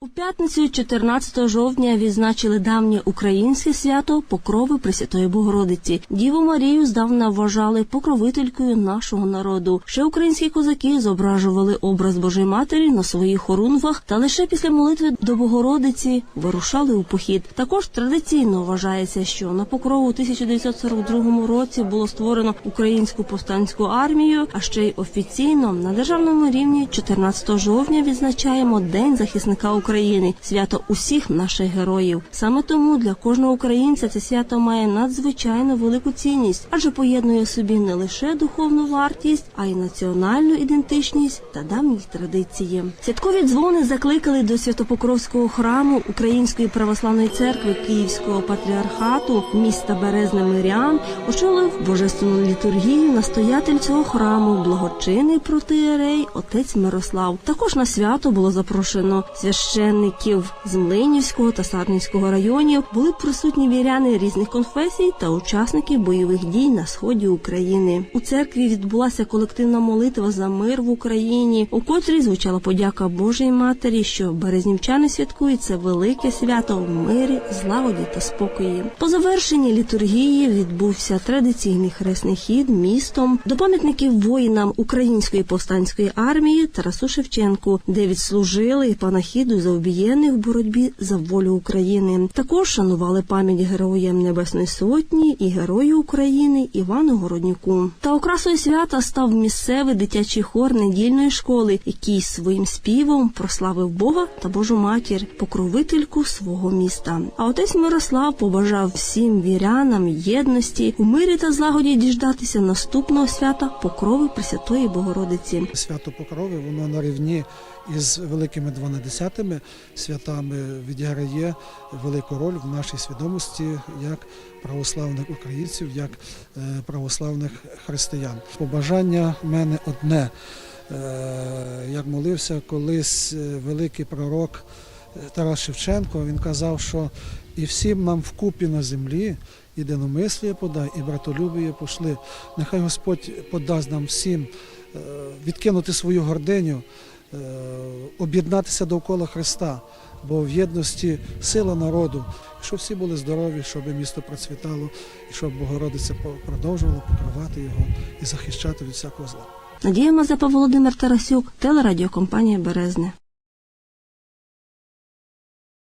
У п'ятницю, 14 жовтня, відзначили давнє українське свято Покрови Пресвятої Богородиці. Діву Марію здавна вважали покровителькою нашого народу. Ще українські козаки зображували образ Божої Матері на своїх хорунвах та лише після молитви до Богородиці вирушали у похід. Також традиційно вважається, що на покрову у 1942 році було створено українську повстанську армію, а ще й офіційно на державному рівні 14 жовтня відзначаємо День захисника України, свято усіх наших героїв. Саме тому для кожного українця це свято має надзвичайно велику цінність, адже поєднує собі не лише духовну вартість, а й національну ідентичність та давні традиції. Святкові дзвони закликали до Святопокровського храму Української православної церкви Київського патріархату міста Березне Мирян, очолив божественну літургію настоятель цього храму, благочинний протиєрей отець Мирослав. Також на свято було запрошено священників з Млинівського та Сарненського районів. Були присутні віряни різних конфесій та учасники бойових дій на сході України. У церкві відбулася колективна молитва за мир в Україні, у котрій звучала подяка Божій Матері, що березнівчани святкують це велике свято в мирі, злагоді та спокої. По завершенні літургії відбувся традиційний хресний хід містом до пам'ятників воїнам Української повстанської армії Тарасу Шевченку, де відслужили панахіду за в боротьбі за волю України. Також шанували пам'ять героям Небесної Сотні і герою України Івану Городнюку. Та окрасою свята став місцевий дитячий хор недільної школи, який своїм співом прославив Бога та Божу матір, покровительку свого міста. А отець Мирослав побажав всім вірянам єдності у мирі та злагоді діждатися наступного свята покрови Пресвятої Богородиці. Свято Покрови, воно на рівні із великими дванадесятими святами відіграє велику роль в нашій свідомості як православних українців, як е, православних християн. Побажання в мене одне. Е, Як молився колись е, великий пророк Тарас Шевченко, він казав, що і всім нам вкупі на землі єдиномисліє подай, і братолюбіє пошли. Нехай Господь подасть нам всім відкинути свою гординю, об'єднатися довкола Христа, бо в єдності сила народу, щоб всі були здорові, щоб місто процвітало, і щоб Богородиця продовжувала покривати його і захищати від всякого зла. Надія Мазепа Володимир Тарасюк, телерадіокомпанія Березне.